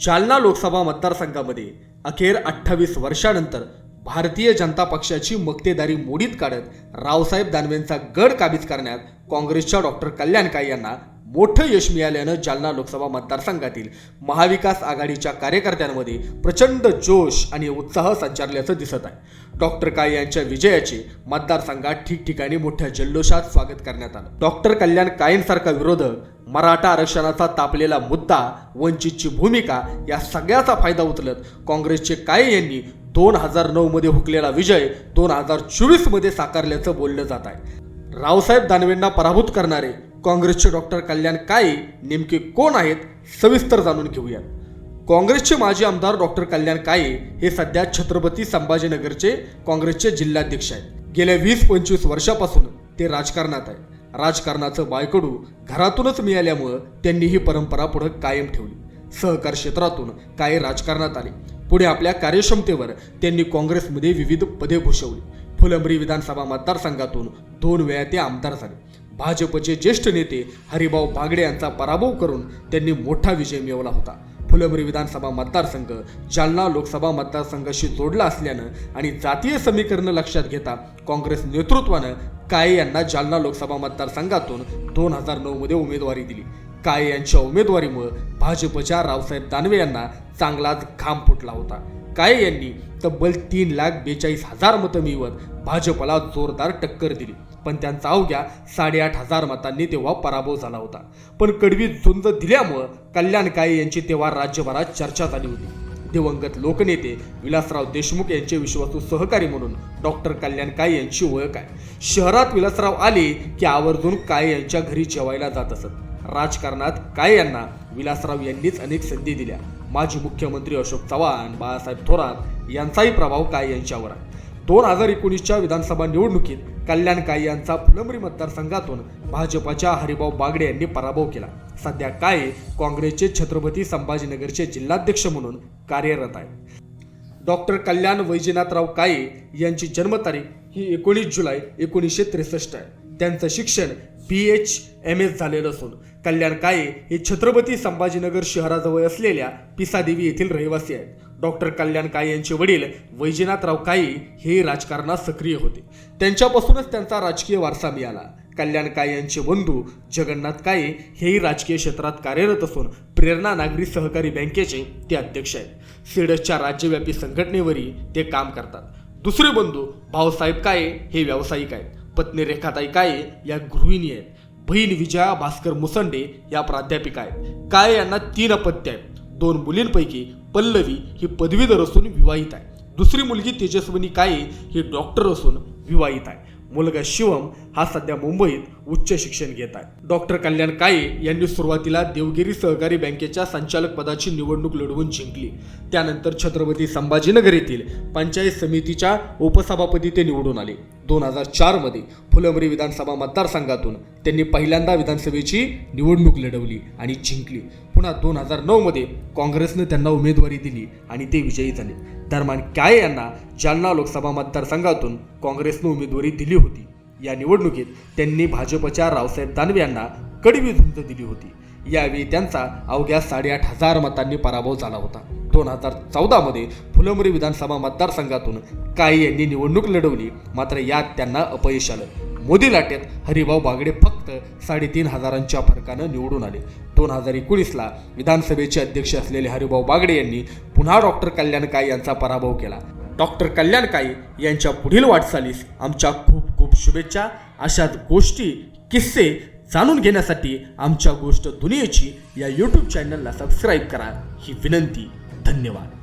जालना लोकसभा मतदारसंघामध्ये अखेर अठ्ठावीस वर्षानंतर भारतीय जनता पक्षाची मक्तेदारी मोडीत काढत रावसाहेब दानवेंचा गड काबीज करण्यात काँग्रेसच्या डॉक्टर कल्याण यांना मोठं यश मिळाल्यानं जालना लोकसभा मतदारसंघातील महाविकास आघाडीच्या कार्यकर्त्यांमध्ये प्रचंड जोश आणि उत्साह संचारल्याचं दिसत आहे. डॉक्टर काळे यांच्या विजयाचे मतदारसंघात ठिकठिकाणी मोठ्या जल्लोषात स्वागत करण्यात आलं. डॉक्टर कल्याण कायमसारखा विरोधक मराठा आरक्षणाचा तापलेला मुद्दा वंचितची भूमिका या सगळ्याचा फायदा उचलत काँग्रेसचे काळे यांनी दोन हजार नऊ मध्ये हुकलेला विजय दोन हजार चोवीसमध्ये साकारल्याचं बोललं जात आहे. रावसाहेब दानवेंना पराभूत करणारे काँग्रेसचे डॉक्टर कल्याण काळे नेमके कोण आहेत सविस्तर जाणून घेऊयात. काँग्रेसचे माजी आमदार डॉक्टर कल्याण काळे हे सध्या छत्रपती संभाजीनगरचे काँग्रेसचे जिल्हाध्यक्ष आहेत. गेल्या वीस पंचवीस वर्षापासून ते राजकारणात आहे राजकारणाचं बायकडू घरातूनच मिळाल्यामुळं त्यांनी ही परंपरा पुढे कायम ठेवली. सहकार क्षेत्रातून काळे राजकारणात आले. पुढे आपल्या कार्यक्षमतेवर त्यांनी काँग्रेसमध्ये विविध पदे भूषवली. फुलंब्री विधानसभा मतदारसंघातून दोन वेळा ते आमदार झाले. भाजपचे ज्येष्ठ नेते हरिभाऊ बागडे यांचा पराभव करून त्यांनी मोठा विजय मिळवला होता. फुलंब्री विधानसभा मतदारसंघ जालना लोकसभा मतदारसंघाशी जोडला असल्यानं आणि जातीय समीकरणं लक्षात घेता काँग्रेस नेतृत्वानं काळे यांना जालना लोकसभा मतदारसंघातून दोन हजार नऊमध्ये उमेदवारी दिली. काळे यांच्या उमेदवारीमुळे भाजपच्या रावसाहेब दानवे यांना चांगलाच घाम फुटला होता. काळे यांनी तब्बल तीन लाख बेचाळीस हजार मतं मिळवत भाजपला जोरदार टक्कर दिली. पण त्यांचा अवघ्या साडेआठ हजार मतांनी तेव्हा पराभव झाला होता. पण कडवी झुंज दिल्यामुळं कल्याण काळे यांची तेव्हा राज्यभरात चर्चा झाली होती. दिवंगत लोकनेते विलासराव देशमुख यांचे विश्वासू सहकारी म्हणून डॉक्टर कल्याण काळे यांची ओळख आहे. शहरात विलासराव आले की आवर्जून काळे यांच्या घरी जेवायला जात असत. राजकारणात काळे यांना विलासराव यांनीच अनेक संधी दिल्या. माजी मुख्यमंत्री अशोक चव्हाण बाळासाहेब थोरात यांचाही प्रभाव काय यांच्यावर आहे? दोन हजार एकोणीसच्या विधानसभा निवडणुकीत कल्याण काय यांचा फुलंबरी मतदारसंघातून भाजपाच्या हरिभाऊ बागडे यांनी पराभव केला. सध्या काळे काँग्रेसचे छत्रपती संभाजीनगरचे जिल्हाध्यक्ष म्हणून कार्यरत आहे डॉक्टर कल्याण वैजनाथराव काळे यांची जन्मतारीख ही एकोणीस जुलै एकोणीसशे त्रेसष्ट आहे. त्यांचं शिक्षण बी एच एम एस झालेलं असून कल्याण काळे हे छत्रपती संभाजीनगर शहराजवळ असलेल्या पिसादेवी येथील रहिवासी आहेत. डॉक्टर कल्याण काळे यांचे वडील वैजनाथराव काळे हे राजकारणात सक्रिय होते. त्यांच्यापासूनच त्यांचा राजकीय वारसा मिळाला. कल्याण काळे यांचे बंधू जगन्नाथ काळे हेही राजकीय क्षेत्रात कार्यरत असून प्रेरणा नागरी सहकारी बँकेचे ते अध्यक्ष आहेत. सिडसच्या राज्यव्यापी संघटनेवरही ते काम करतात. दुसरे बंधू भाऊसाहेब काळे हे व्यावसायिक आहेत. पत्नी रेखाताई काळे या गृहिणी आहेत. बहीण विजया भास्कर मुसंडे या प्राध्यापिका आहेत. काळे यांना तीन अपत्य आहेत. दोन मुलींपैकी पल्लवी ही पदवीधर असून विवाहित आहे. दुसरी मुलगी तेजस्विनी काळे ही डॉक्टर असून विवाहित आहे. मुलगा शिवम हा सध्या मुंबईत उच्च शिक्षण घेत आहे. डॉक्टर कल्याण काळे यांनी सुरुवातीला देवगिरी सहकारी बँकेच्या संचालक पदाची निवडणूक लढवून जिंकली. त्यानंतर छत्रपती संभाजीनगर येथील पंचायत समितीच्या उपसभापती ते निवडून आले. दोन हजार चारमध्ये फुलंबरी विधानसभा मतदारसंघातून त्यांनी पहिल्यांदा विधानसभेची निवडणूक लढवली आणि जिंकली. पुन्हा दोन हजार नऊमध्ये काँग्रेसनं त्यांना उमेदवारी दिली आणि ते विजयी झाले. दरम्यान काळे यांना जालना लोकसभा मतदारसंघातून काँग्रेसनं उमेदवारी दिली होती. या निवडणुकीत त्यांनी भाजपच्या रावसाहेब दानवे यांना कडवी झुंज दिली होती. यावेळी त्यांचा अवघ्या साडेआठ हजार मतांनी पराभव झाला होता. दोन हजार चौदामध्ये फुलंबरी विधानसभा मतदारसंघातून काळे यांनी निवडणूक लढवली. मात्र यात त्यांना अपयश आलं. मोदी लाटेत हरिभाऊ बागडे फक्त साडेतीन हजारांच्या फरकानं निवडून आले. दोन हजार एकोणीसला विधानसभेचे अध्यक्ष असलेले हरिभाऊ बागडे यांनी पुन्हा डॉक्टर कल्याण काळे यांचा पराभव केला. डॉक्टर कल्याण काळे यांच्या पुढील वाटचालीस आमच्या खूप खूप शुभेच्छा. अशाच गोष्टी किस्से जाणून घेण्यासाठी आमच्या गोष्ट दुनियेची या यूट्यूब चॅनलला सबस्क्राईब करा. ही विनंती. धन्यवाद.